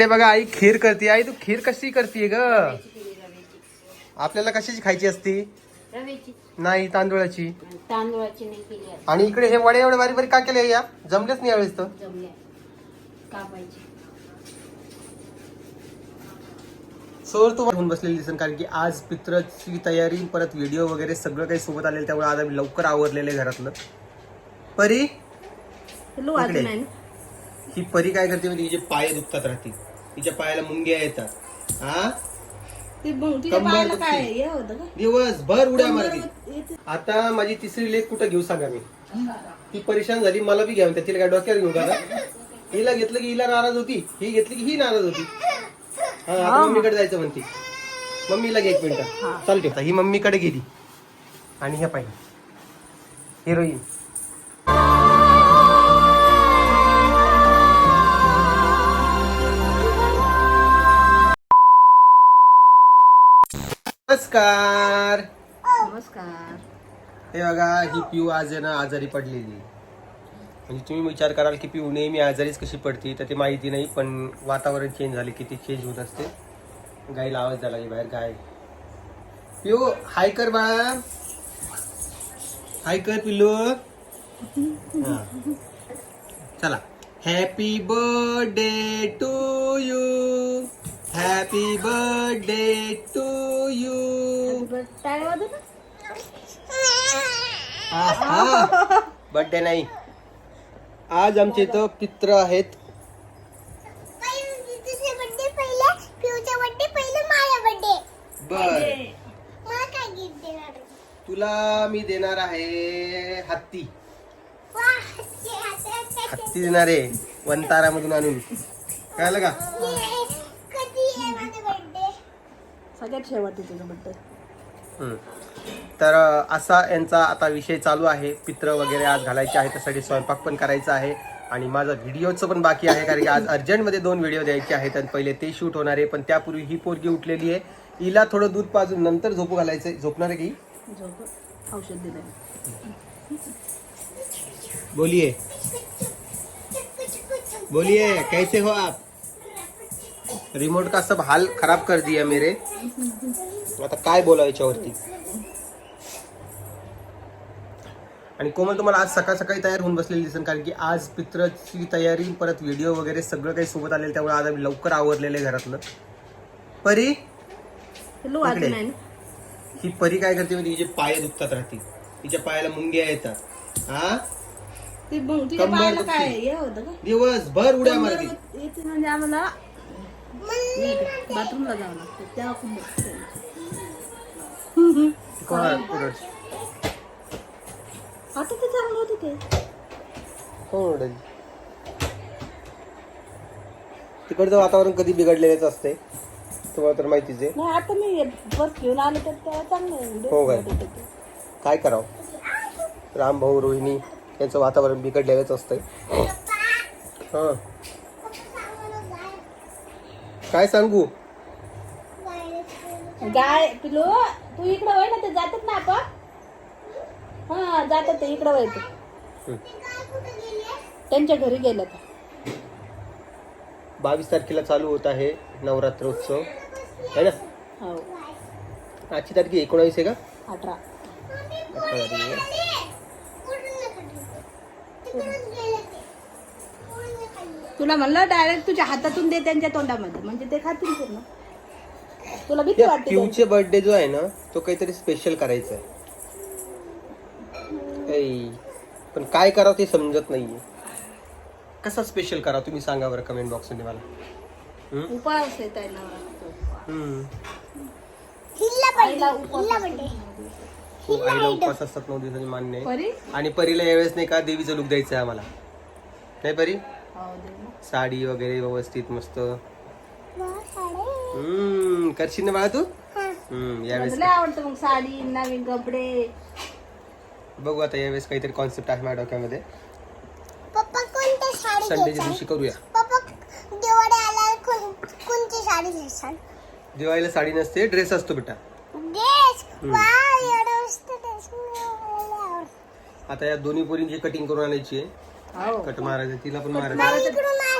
ते बघा आई खीर करते. आई तू खीर कशी करते ग? आपल्याला कशाची खायची असती? नाही तांदूळाची. आणि तांदूळाची नाही केली आज. आणि इकडे हे वडे एवढे बारीक बारीक का केले या? जमलेच नाही यावेळेस तर. कापायची. सोर तू होऊन बसलेली दिसन कारण की आज पित्रची तयारी परत व्हिडिओ वगैरे सगळं काही सोबत आलेलं त्यामुळे आज आम्ही लवकर आवरलेले घरातलं. परी? पिल्लू इकडे. वाजून आहे ना ही परी काय करते म्हणजे तिचे पाय दुखतात राहते तिच्या पायाला मुंग्या येतात. हा? ती मग तिच्या कंबर पायाला दुखते. काय हे होतं का? दिवसभर उड्या मारते. येते. आता माझी तिसरी लेख कुठं घेऊ सांगा मी? ती परेशान झाली मला बी घ्यावी तिला काय डोक्यावर घेऊ का हिला घेतलं की हिला नाराज होती. ही घेतली की ही नाराज होती. हा आता मम्मीकडे जायचं म्हणते. मम्मीला घे एक मिनिट. चालते ही मम्मीकडे गेली. आणि ह्या पाहिजे हिरोईन नमस्कार. नमस्कार. हे बघा ही पिऊ आज आहे ना आजारी पडलेली. म्हणजे तुम्ही विचार कराल की पिऊ नेहमी आजारीच कशी पडते तर ते माहिती नाही पण वातावरण चेंज झाले की ती चेंज होत असते. गाईला आवाज झाला की बाहेर गाय. पिऊ हाय कर बाळा हाय कर पिल्लू. हा. चला. Happy birthday to you happy birthday to you birthday नाही. आज आमचे इथं पित्र आहेत. बर. तुला मी देणार आहे हत्ती. हत्ती. देणार आहे. वंतारामधून आणून. कळलं का? सगळ्यात शेवटी तुझं बड्डे. तर असा यांचा आता विषय चालू आहे. पित्र वगैरे आज घालायचे आहे त्यासाठी स्वयंपाक पण करायचा आहे. आणि माझा व्हिडिओचं पण बाकी आहे कारण की आज अर्जंटमध्ये दोन व्हिडिओ द्यायचे आहेत आणि पहिले ते शूट होणार आहे पण त्यापूर्वी ही पोरगी उठलेली आहे. हिला थोडं दूध पाजून नंतर झोपू घालायचं झोपणार आहे की? झोप. औषध दिलं बोलिए बोलिए कैसे हो आप? रिमोट का सब हाल खराब कर दिया मेरे। आता काय बोलावं याच्यावरती? आणि कोमल तुम्हाला आज सकाळ सकाळी तयार होऊन बसलेली दिसेल कारण की आज पित्रची तयारी परत व्हिडिओ वगैरे सगळं काही सोबत आलेलं त्यामुळे आज आम्ही लवकर आवरलेले घरातलं. परी? इकडे. आहे ही परी काय करते म्हणजे तिचे पाय दुखतात राहते तिच्या पायाला मुंग्या येतात. हा ती मग तिच्या कंबर पायाला दुखते. काय हे होतं का? दिवसभर उड्या मारते. कंबर येते म्हणजे आम्हाला बाथरूमला जावं लागतं. तेव्हा खूप? आता ते चांगलं होतं ते? तिकडचं वातावरण कधी बिघडलेलंच असते तुम्हाला तर माहितीच आहे. नाही आता मी बस घेऊन आले तर चांगलं. हो काय? काय करावं? राम भाऊ रोहिणी यांचं वातावरण बिघडलेलंच असतंय. हा. काय सांगू? गाय पिलो तू इकडं वय ना ते जातात ना आपण? हा जातात ते इकडं वय ते. हं. त्यांच्या घरी गेलं तर. बावीस तारखेला चालू होत आहे नवरात्रोत्सव. है ना? हो. आजची तारीख एकोणावीस आहे का? अठरा. अठरा. तुला म्हणलं डायरेक्ट तुझ्या हातातून दे त्यांच्या तोंडामध्ये. म्हणजे ते खातील पूर्ण. तुला भीती वाटते पिऊचे बर्थडे जो आहे ना तो काहीतरी स्पेशल करायचा आहे. पण काय करावं ते समजत नाहीये. कसा स्पेशल करा तुम्ही सांगा बरं कमेंट बॉक्समध्ये मला. हम्म? उपवास येत आहे हम्म. हो, आईला उपवास असतात नऊ दिवसांनी मान्य आहे. परी? आणि परीला यावेळेस नाही का देवीचं लुक द्यायचं आहे आम्हाला. नाही परी. साडी वगैरे व्यवस्थित मस्त. हम्म करशील ना बाळा तू? हम्म यावेळेस मला लय आवडतं मग साडी नवीन कपडे. बघू आता यावेळेस काहीतरी कॉन्सेप्ट आहे माझ्या डोक्यामध्ये. पप्पा कोणत्या साडी संडेच्या दिवशी करूया. पप्पा दिवाळी आल्यावर कोण- कोणती साडी घेसाल दिवाळीला साडी नसते ड्रेस असतो बेटा. ड्रेस वा एवढं मस्त ड्रेस मला आवडतं. आता या दोन्ही पोरींची कटिंग करून आणायची आहे. हो. कट मारायचं तिला पण मारायचं.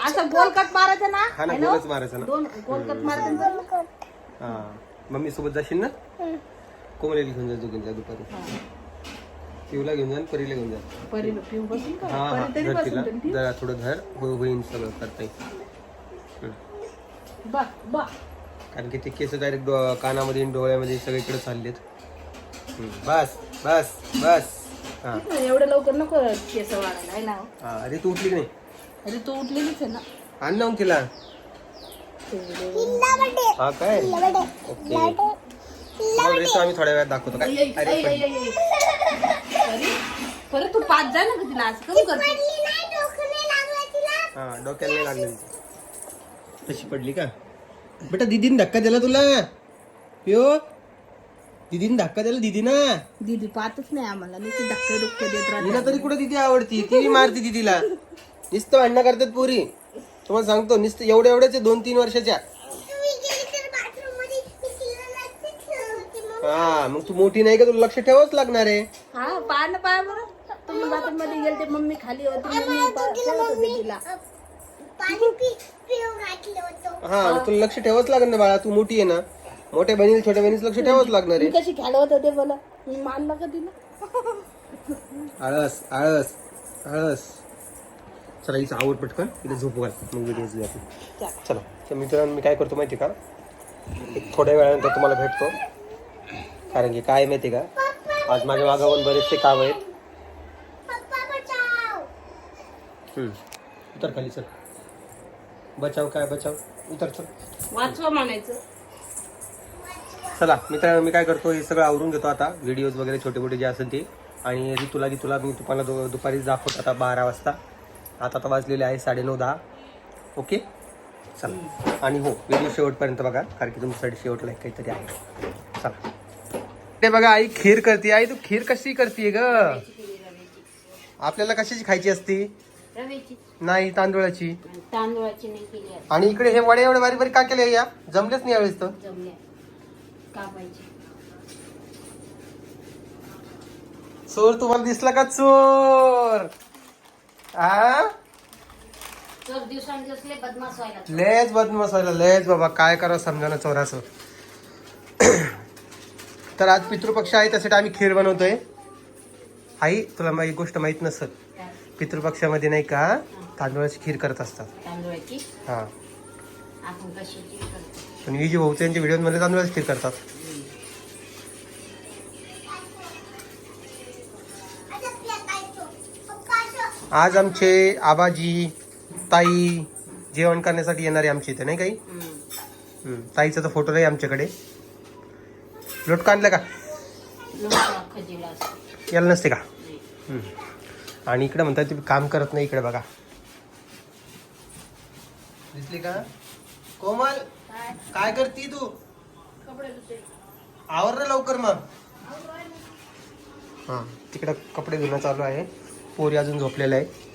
असं गोल कट मारायचं ना हा ना, है ना? गोलच मारायचं ना. दोन गोल कट मारायचं ना. हा. मम्मी सोबत जाशील ना? कोमलेली घेऊन जा दोघींचा दुपारी. पिऊला घेऊन जा आणि परीला घेऊन जा. परी पिऊ बसून का? हा हा. परी तरी धर बसून तिला. जरा थोडं धर हो- होईन सगळं करता येईल. बा बा. कारण की ते केस डायरेक्ट कानामध्ये आणि डोळ्यामध्ये सगळीकडे चाललेत. हम्म, बस बस बस. हा. एवढं लवकर नको केस वाढायला आहे ना? हा अरे तू उठली की नाही? अरे तू उठलेलीच आहे ना. आण ना तिला हा काय? ओके. आम्ही थोड्या वेळात दाखवतो काय? अरे ऐ, पण ऐ, ऐ, ऐ. परी परी तू पाच जा ना ग तिला असं कमी करते हा डोक्याला नाही लागलं. तिचं. तशी पडली का? बेटा दिदीने धक्का दिला तुला. पिओ दिदीने धक्का दिला दिदी ना दीदी पाहतच नाही आम्हाला. नुसते धक्के दुक्के देत राहते. तिला तरी कुठे दिदी आवडती? ती मारती दिदीला. नुसतं भांडणं करतात पोरी. तुम्हाला सांगतो नुसतं एवढ्या एवढ्याच आहे, दोन तीन वर्षाच्या. हा मग तू मोठी नाही का? तुला लक्ष ठेवावंच लागणार आहे. हा पाहा ना पाहा बरं. तुम्ही बाथरूममध्ये गेलते मम्मी खाली होती मम्मी पा- खेळत होती तिला. अ, पाणी पि पिऊ घातलं होतं. हा मग तुला लक्ष ठेवावंच लागणार ना बाळा तू मोठी आहे ना. मोठ्या बहिणीला छोट्या बहिणीचं लक्ष ठेवावंच लागणार मी आहे कशी खेळवत होते बोला. मी मानलं का तिला आळस आळस आळस. चला हिचं आवड पटकन. इथे झोपू घाल. मग व्हिडिओ आपण चला. तर मित्रांनो मी काय करतो माहिती का? एक थोड्या वेळानंतर तुम्हाला भेटतो. कारण की काय माहिती का? आज माझ्या मागावर बरेचसे काम आहेत. हम्म. उतर खाली चल. बचाव काय बचाव? उतर चल. वाचवा म्हणायचं. चला मित्रांनो मी काय करतो हे सगळं आवरून घेतो आता. व्हिडिओज वगैरे छोटे मोठे जे असेल ते. आणि ऋतूला तुला मी तुम्हाला दु- दुपारी दाखवतो आता बारा वाजता. आता तर वाजलेले आहे साडेनऊ दहा. ओके चला. आणि हो व्हिडिओ शेवटपर्यंत बघा कारण की तुमच्यासाठी शेवटला एक काहीतरी आहे. चला. ते बघा आई खीर करते. आई तू खीर कशी करते ग? आपल्याला कशाची खायची असती? नाही तांदूळाची. तांदूळाची. आणि इकडे हे वडे एवढे बारीक बारीक का केले या? जमलेच नाही यावेळेस तर. कापायची. चोर तुम्हाला दिसला का चोर? आ? चोर दिवसांदिवस लय बदमाश व्हायला लेच बदमाश व्हायला लेच बाबा काय करा समजा ना चोराचं. तर आज पितृपक्ष आहे त्यासाठी आम्ही खीर बनवतोय. आई तुला मा- एक गोष्ट माहीत नसत पितृपक्षामध्ये नाही का? तांदूळाची खीर करत असतात. तांदूळाची हा. आपण कशाची करतो? आणि ही जी भाऊ त्यांच्या व्हिडिओमध्ये तांदूळ स्थिर करतात. आज आमचे आबाजी ताई जेवण करण्यासाठी येणारे आमचे इथे नाही काही? ताईचा तर फोटो नाही आमच्याकडे. लोट आणलं का? याला नसते का? आणि इकडे म्हणतात तुम्ही काम करत नाही इकडे बघा. दिसली का? कोमल! काय करती तू? आवर रे लवकर मग. हा तिकडे कपडे धुणं चालू आहे. पोरी अजून झोपलेलं आहे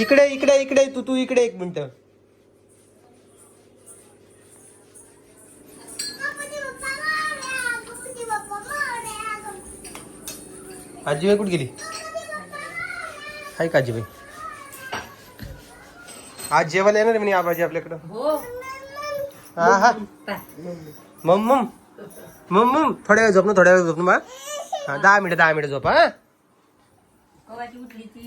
इकडे इकडे इकडे तू तू इकडे एक मिनिट. आजीबाई कुठे गेली? हाय का आजीबाई? आज जेवायला येणार म्हणे आबाजी आपल्याकडं. हो. हा हा. मम मम मम मम थोड्या वेळ झोप ना थोड्या वेळ झोप ना बा. हा दहा मिनिटं दहा मिनिटं झोप हा.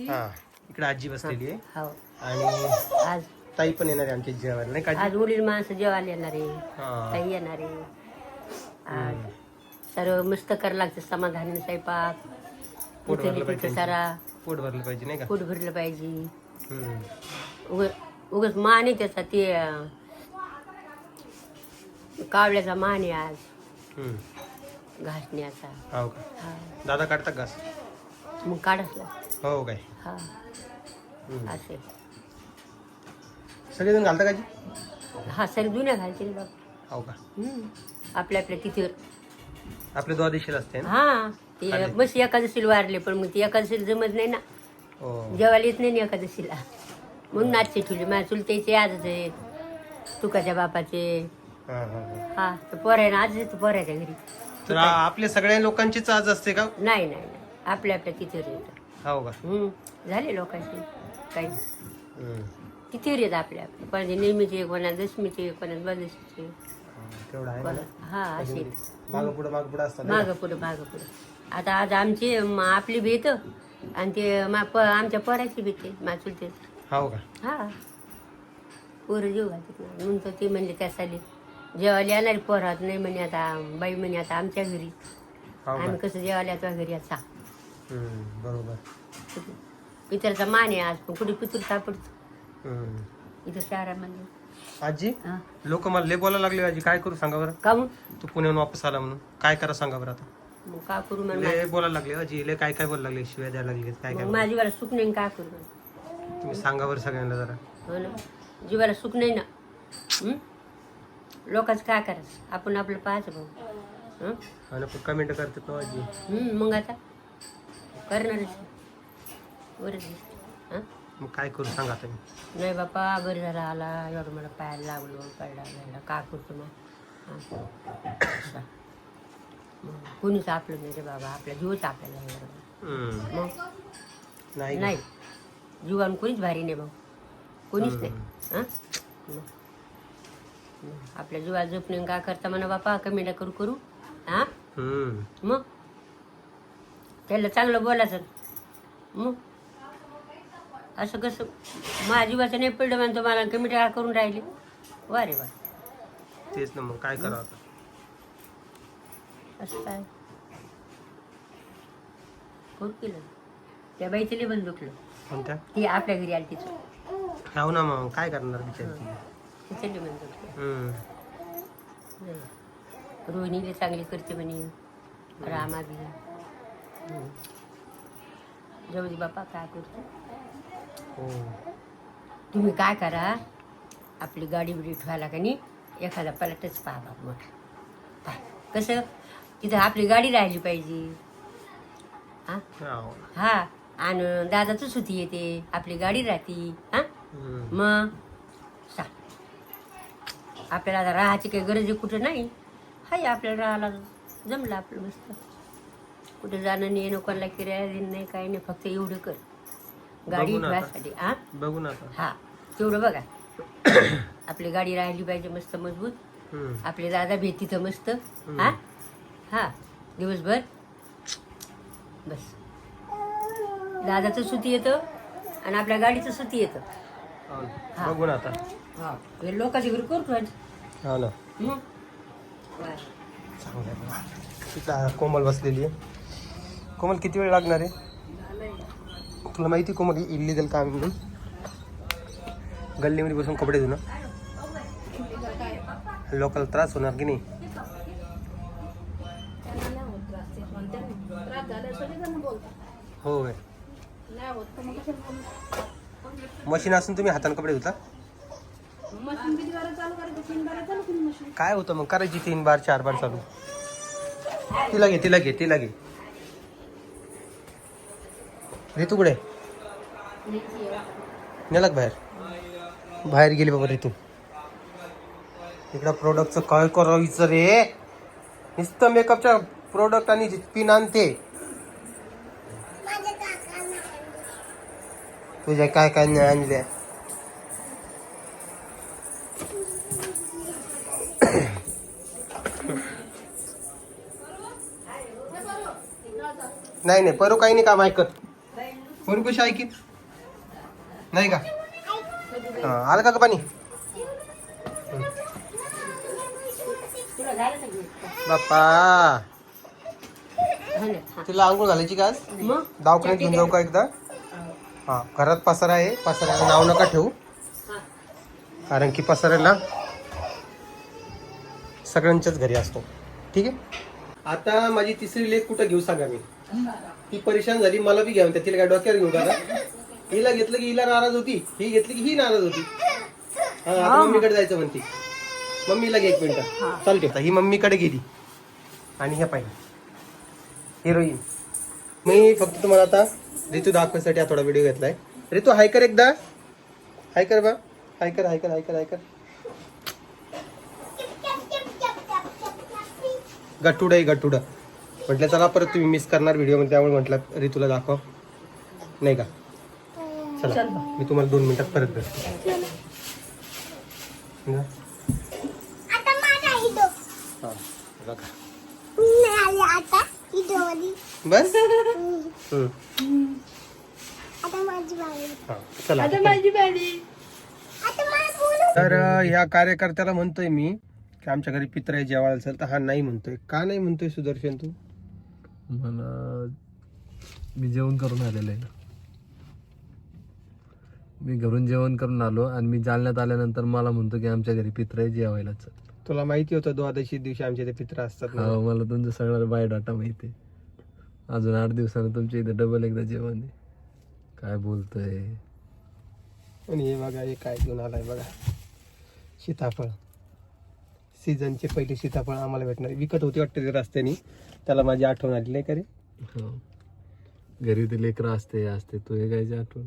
हा इकडे आजी बसलेली आहे. हो. आणि आज. ताई पण येणार आहे आमच्या जेवायला नाही का आजी? वडील माणसं जेवायला येणार आहे. हा. ताई येणार आहे. आज सर्व मस्त करायला लागतं समाधानी स्वयंपाक. पोट भरलं इथे पाहिजे. तिथे सारा. पोट भरलं पाहिजे नाही का? पोट भरलं पाहिजे. हम्म. उगच मान आहे त्याचा ते कावळ्याचा मान आहे आज. हम्म. घासण्याचा हो का? हा. दादा काढतात घास? मग काढसला हो काय? हा. हम्म. असे. सगळेजण घालता का आजी हा सर जुन्या घालतील बघ. हो का? हम्म. आपल्या आपल्या तिथे आपले द्वादशीला असते ना? हा ते बस एकादशीला वारले पण मग ती एकादशीला जमत नाही ना. हो. जेवायला येत नाही ना एकादशीला. म्हणून आजचे ठेवले. माझ्या चुलत्याचे आजच आहेत तुकाच्या बापाचे. हा, हा, हा. हा तर पोरायना आज येतो पोरायच्या घरी. तर आ- आपल्या सगळ्या लोकांचीच आज असते का? नाही नाही नाही. आपल्या आपल्या तिथे येतात हो का? हम्म. झाले लोकांचे. काही हम्म. तिथे येत आपल्या आपल्या. कोणाचे नेहमीचे कोणा दशमीचे कोणा द्वादशीचे हा, तेवढं आहे कोणा? ना. हा असे. मागं पुढं मागं पुढं असतात ना. मागं पुढं मागं पुढं. आता आज आमची म- आपली भीत. आणि ते मा प आमच्या पोराची भीते माचुलते हो का? हा. पोरं जीव घालतात तर ते म्हणले त्यासाठी जेवायला येणार पोरात नाही म्हणे आता बाई म्हणे आता आमच्या घरी. हो का? आम्ही कसं जेवायला येतो घरी आता. हम्म, बरोबर. पितरचा मान आहे आज पण कुठे पितूर सापडतो. हम्म. इथं शहरामध्ये आजी हा. लोक मला लय बोलायला लागले आजी. काय करू सांगा बरं? का मग? तू पुण्याहून वापस आला म्हणून. काय करा सांगा बरं आता? मग का करू मग लय बोलायला लागले आजी. लय काय काय बोलायला लागले शिव्या द्यायला लागले काय काय माझी जीवाला सुख नाही का करू मग? तुम्ही सांगा बरं सगळ्यांना जरा. हो ना. जीवाला सुख नाही ना. हं? लोकांचं काय करायचं? आपण आपलं पाहायचं भाऊ. हं? आणि पण कमेंट करतात ना आजी. हं, मग आता? करणारच बरंच हां? मग काय करू सांगा आता मी नाही बापा बरं झाला आला. एवढं मला पायाला लागलो पडला लागला का करतो मग? हां. मग कोणीच आपलं नाही रे बाबा. आपला जीवच आपल्याला आहे बरोबर. हम्म. मग? नाही. नाही. जीवन कोणीच भारी नाही भाऊ. कोणीच नाही हां? आपल्या जीवाला जपणे का करता म्हणा बापा कमी ना करू करू हां. मग? त्याला चांगलं बोलायचं. मग? असं कसं? माझ्या जीवाचं नाही पडलं म्हणतो मला कमी टाका करून राहिले. वा रे वा. तेच ना मग काय करावं असं काय? कोण केलं? त्या लई बंद दुखलं कोणत्या? ती आपल्या घरी आली तिचं हो ना मग काय करणार बिचारी तिचं दुखलं हम्म. चांगली करते म्हणे. रामा बी. जाऊ दे बापा काय करतो? हो. तुम्ही काय करा आपली गाडी बिडी ठेवायला का नाही एखादा पलटच पहा बाप मोठा पाय कसं? तिथं आपली गाडी राहिली पाहिजे. हा? हो. हा. आणि दादाच सुती येते आपली गाडी राहते हा. मग? सा आपल्याला आता राहायची काही गरज आहे कुठं नाही. हाय आपल्याला राहायला जमलं आपलं मस्त. कुठं जाणं नाही येणं कोणाला किराया देणं नाही काही नाही फक्त एवढं कर. गाडी. ठेवायसाठी हा? बघू ना हा तेवढं बघा. आपली गाडी राहिली पाहिजे मस्त मजबूत. आपले दादा भेट तिथं मस्त हा? हा दिवसभर. बस. दादाचं सुती येतं आणि आपल्या गाडीचं सुती येतं. हो. ना. हा. बघू ना आता. हा. हे लोकांच्या घरी करतो आज. हो ना. मग वा. चांगलं आहे. बघा. तिथं कोमल बसलेली आहे. कोमल किती वेळ लागणार आहे? तुला माहिती कोमल इलिगल काम आहे म्हणून गल्लीमध्ये बसून कपडे धुणं. लोकांना त्रास होणार की नाही? हो होय. तर मग कशाला? मशीन असून तुम्ही हाताने कपडे धुता? मशीन किती वेळा चालू करायचं? तीन वेळा चालू केली मशीन. काय होतं मग? करायची तीन बार चार बार चालू. तिला घे तिला घे तिला घे. ऋतू कुठे? नेला का बाहेर. बाहेर गेली बाबा ऋतू इकडं प्रोडक्टचं काय करायचं रे? नुसतं मेकअपच्या प्रोडक्ट आणि पिन आणते माझ्या काकांना तुझ्या काय काय नाही आणल्या? नाही नाही परू काही नाही काम ऐकत. परू कशी ऐकीत नाही का? हा, आलं का पाणी? बाप्पा. हा. तुला आंघोळ घालायची का आज? दवाखान्यात घेऊन जाऊ का एकदा? हा घरात पसारा आहे. पसाऱ्याचं नाव नका ठेवू. हा. कारण की पसाऱ्याला सगळ्यांच्याच घरी असतो. ठीक आहे? आता माझी तिसरी लेख कुठं घेऊ सांगा मी? ती परेशान झाली मला बी घ्यावं तिला काय डोक्यावर घेऊ का हिला घेतलं की हिला नाराज होती. ही घेतली की ही नाराज होती. हा, आता मम्मीकडे जायचं म्हणते. मम्मीला घे एक मिनिट. चालते ही मम्मीकडे गेली. आणि ह्या पाहिजे हिरोईन मी फक्त तुम्हाला आता ऋतू दाखवण्यासाठी हा थोडा व्हिडिओ घेतलाय. ऋतू हाय कर एकदा. हाय कर बा. हाय कर हाय कर हाय कर हाय कर. गट्टुड आहे गट्टुड म्हटलं चला परत तुम्ही मिस करणार व्हिडिओमध्ये त्यामुळे म्हटलं ऋतूला दाखव. नाही का? चला मी तुम्हाला दोन मिनिटात परत भेटतो हा, बघा. नाही आले आता इडोवाली बस हम्म. आता माझी बाई हा, चला आता माझी बारी. आता मला बोलू तर अं, ह्या कार्यकर्त्याला म्हणतोय मी की आमच्या घरी पित्र आहे जेवायला असेल तर हा नाही म्हणतोय. का नाही म्हणतोय सुदर्शन तू? मला मी जेवण करून आलेलो आहे मी घरून जेवण करून आलो आणि मी जालन्यात आल्यानंतर मला म्हणतो की आमच्या घरी पित्र आहे जेवायला चल. तुला माहिती होतं द्वादशी दिवशी आमच्या इथे पित्र असतात हा म्हणून. मला तुमचं सगळं बायोडाटा माहिती आहे. अजून आठ दिवसानं तुमच्या इथे डबल एकदा जेवण आहे. काय बोलतोय? आणि हे बघा हे काय घेऊन आलाय बघा. सीताफळ. सीझनचे पहिले सीताफळ आम्हाला भेटणार. विकत होती वाटतं ते रस्त्याने. त्याला माझी आठवण आली नाही का रे? हो. घरी ते लेकरं असते असते. तू हे काय आठवण?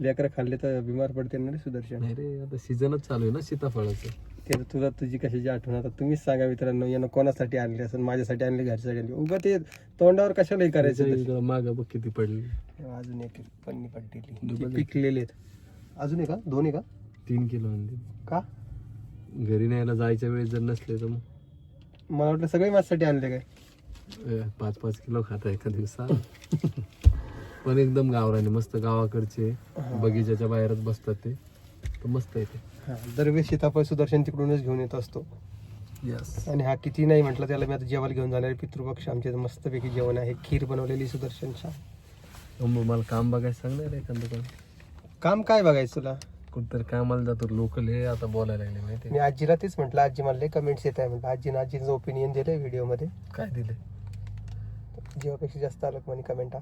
लेकरं खाल्ले तर बिमार पडते ना रे सुदर्शन? नाही रे आता सीझनच चालू आहे ना सीताफळाचं. ते तुला तुझी कशाची आठवण आता तुम्हीच सांगा मित्रांनो यानं कोणासाठी आणले असं माझ्यासाठी आणले घरच्यासाठी आणले? उगा ते तोंडावर कशालाही करायचं मागं बघ किती पडली. अजून एक पन्नी पडलेली. पिकलेले आहेत. अजून एक का दोन आहे का तीन किलो आणली. का? घरी न्यायला जायच्या वेळेस जर नसले तर मग. मला वाटलं सगळे माझ्यासाठी आणले काय? पाच पाच किलो खाता एका दिवसात पण एकदम गावराने मस्त गावाकडचे बगीच्याच्या बाहेरच बसतात ते. मस्त आहे ते. दरवेळेस सीताफळ सुदर्शन तिकडूनच घेऊन येत असतो. यस आणि हा किती नाही म्हटलं त्याला मी आता जेवायला घेऊन जाणार आहे. पितृपक्ष आमच्या इथं मस्तपैकी जेवण आहे. खीर बनवलेली सुदर्शनच्या. मला काम बघायला सांगणार आहे एखादं पण काम काय बघायचं तुला? कुठतरी कामाला जातो लोकल हे आता बोलायला लागले माहिती मी आजीला तेच म्हटलं आजी मला कमेंट्स येत आहे म्हटलं. आजीनं आजीचं ओपिनियन दिलंय व्हिडिओमध्ये. काय दिले जेव्हापेक्षा जास्त आलं म्हणे कमेंट हा.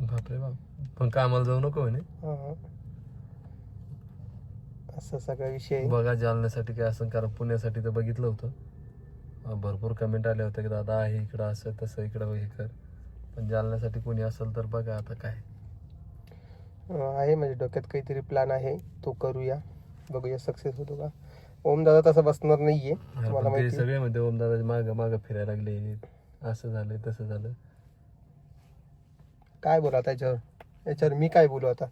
बापरे बाप. पण कामाला जाऊ नको म्हणे. असं सगळा विषय आहे. बघा जालन्यासाठी काय असं कारण पुण्यासाठी तर बघितलं होतं. अं, भरपूर कमेंट आले होते की दादा आहे इकडं असं तसं इकडं हे कर. पण जालन्यासाठी कोणी असेल तर बघा आता काय. अं, आहे माझ्या डोक्यात काहीतरी प्लॅन आहे. तो करूया. बघूया सक्सेस होतो का. ओम दादा तसा बसणार नाहीये अरे तुम्हाला पण ते माहिती सगळे मध्ये ओम दादा माग माग फिरायला लागले. असं झालं तसं झालं. काय बोला आता याच्यावर? याच्यावर मी काय बोलू आता?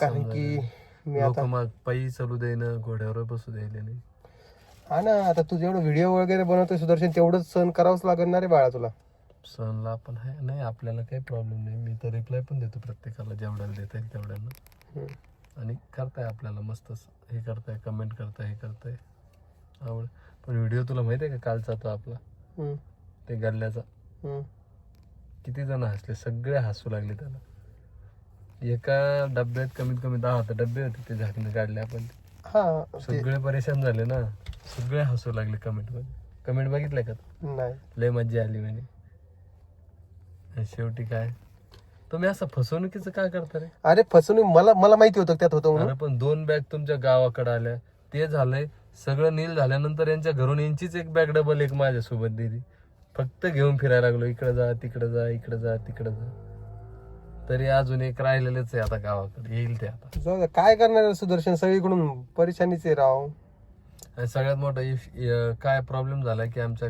कारण की. मी आता मग पायी चालू देईन घोड्यावर बसू द्यायला नाही. हा ना आता तू जेवढं व्हिडिओ वगैरे बनवतोय सुदर्शन तेवढंच सहन करावंच लागणार रे बाळा तुला. सणला पण आहे नाही आपल्याला काही प्रॉब्लेम नाही. मी तर रिप्लाय पण देतो प्रत्येकाला जेवढ्याला देता येईल तेवढ्यांना. हम्म. आणि करताय आपल्याला मस्त हे करताय कमेंट करताय हे करताय. आवड. पण व्हिडिओ तुला माहिती आहे का कालचा तो आपला? हम्म, ते गल्ल्याचा. हम्म. किती जण हसले सगळे हसू लागले त्याला. एका डब्यात कमीत कमी दहा होते डबे होते ते झाकणे काढले आपण. हा ते सगळे परेशान झाले ना. सगळे हसू लागले कमेंटमध्ये. कमेंट बघितलंय का? नाही. लय मज्जा आली म्हणे. आणि शेवटी काय? तुम्ही असं फसवणुकीचं काय करता रे? अरे फसवणूक मला मला माहिती होतं त्यात होतं म्हणून? अरे पण दोन बॅग तुमच्या गावाकडे आल्या. ते झालंय. सगळं नील झाल्यानंतर यांच्या घरून यांचीच एक बॅग डबल एक माझ्यासोबत दिली. फक्त घेऊन फिरायला लागलो. इकडे जा तिकडे जा इकडे जा तिकडे जा. तरी अजून एक राहिलेलंच आहे आता गावाकडे. येईल ते आता. जाऊ दे, काय करणार आहे सुदर्शन? सगळीकडून परेशानीच आहे राव. आणि सगळ्यात मोठा इफ- काय प्रॉब्लेम झाला की आमच्या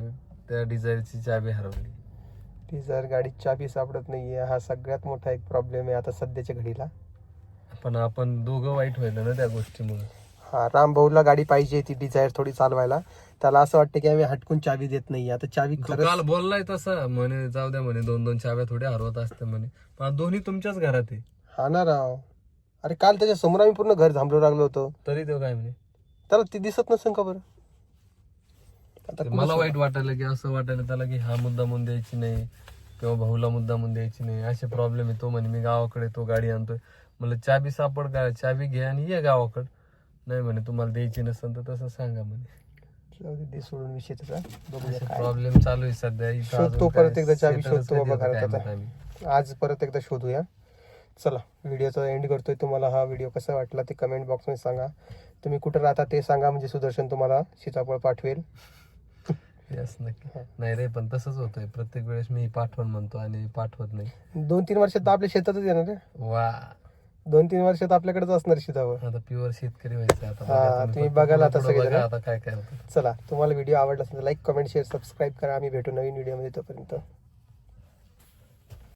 त्या डिझायरची चाबी हरवली. ती जर गाडी चाबी सापडत नाहीये. हा सगळ्यात मोठा एक प्रॉब्लेम आहे आता सध्याच्या घडीला. पण आपण दोघं वाईट व्हायला ना त्या गोष्टीमुळे. हा राम भाऊला गाडी पाहिजे ती डिझायर थोडी चालवायला. त्याला असं वाटतं की आम्ही हटकून चावी देत नाही. आता चावी तो खरंच काल बोललाय तसं. म्हणे जाऊ द्या म्हणे दोन दोन चाव्या थोड्या हरवत असते म्हणे. पण दोन्ही तुमच्याच घरात आहे. हा ना राव. अरे काल त्याच्यासमोर आम्ही पूर्ण घर थांबलो लागलो होतो. तरी तो काय म्हणे? त्याला ती दिसत नसेल का बरं? आता ते कुठं मला वाईट वाटायला की असं वाटायला त्याला की हा मुद्दा म्हणून द्यायची नाही किंवा भाऊला मुद्दा म्हणून द्यायची नाही. असे प्रॉब्लेम आहे. तो म्हणे मी गावाकडे तो गाडी आणतोय. मला चाबी सापड का? चाबी घे आणि ये गावाकडे. नाही म्हणे तुम्हाला द्यायची नसेल तर तसं सांगा म्हणे. जाऊ दे, दे सोडून विषय त्याचा बघूया काय प्रॉब्लेम चालू आहे सध्या. इथं शोधतो अजून परत एकदा चावी शोधतो बाबा घरात आता. आज परत एकदा शोधूया. चला व्हिडिओचा एंड करतोय. तुम्हाला हा व्हिडिओ कसा वाटला ते कमेंट बॉक्समध्ये सांगा. तुम्ही कुठं राहता ते सांगा म्हणजे सुदर्शन तुम्हाला सीताफळ पाठवेल. Yes, नक्की. नाही रे पण तसंच होतंय. प्रत्येक वेळेस मी पाठवण म्हणतो आणि पाठवत नाही. दोन तीन वर्षात तर आपल्या शेतातच येणार रे वा. दोन तीन वर्षात आपल्याकडेच असणार सीताफळ आता प्युअर शेतकरी व्हायचं आता हा, तुम्ही बघाल आता पुढं- पुढं सगळेजण. बघा आता काय काय होतं चला तुम्हाला व्हिडिओ आवडला असेल तर लाईक कमेंट शेअर सबस्क्राईब करा. आम्ही भेटू नवीन व्हिडिओमध्ये तोपर्यंत.